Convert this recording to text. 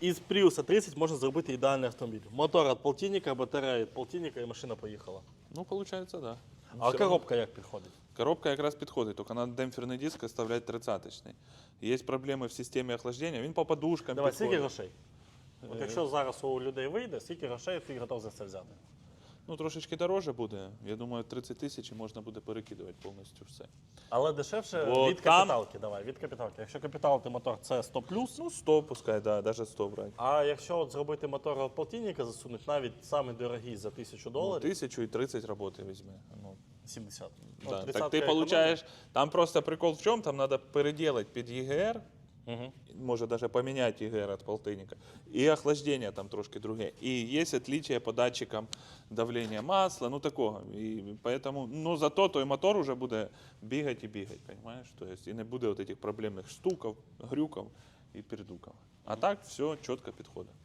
Із Prius 30 можна зробити ідеальний автомобіль. Мотор від полтинника, батарея від полтинника і машина поїхала. Ну, получается, да. А Всё коробка як підходить? Коробка якраз підходить, тільки на демпферний диск оставлять 30-й. Є проблеми в системі охлаждення, він по подушкам Давай, скільки підходить. грошей? От якщо зараз у людей вийде, скільки грошей ти готов за це взяти? Ну, трошечки дороже буде. Я думаю, 30 тисяч і можна буде перекидувати повністю все. Але дешевше Бо від там- капіталки. Давай, від капіталки. Якщо капіталки мотор це 100 плюс. Ну, 100 пускай, да, навіть 100 брати. А якщо от зробити мотор полтинника, засунуть навіть самий дорогий за 1000 Ну, доларів, тисячу і 30 роботи візьме. Ну, 70. да. От Так ти 30-ка там просто прикол в чому, там треба переделать під ЄГР, Мгм. може даже поміняти ЄГР від полтинника. І охлаждення там трошки друге. І є отличия по датчикам давлення масла, ну такого. І поэтому, ну зато той мотор уже буде бігати і бігати, понимаешь? То есть, і не буде от этих проблемних стуків, грюків і передуків. А так все чітко підходить.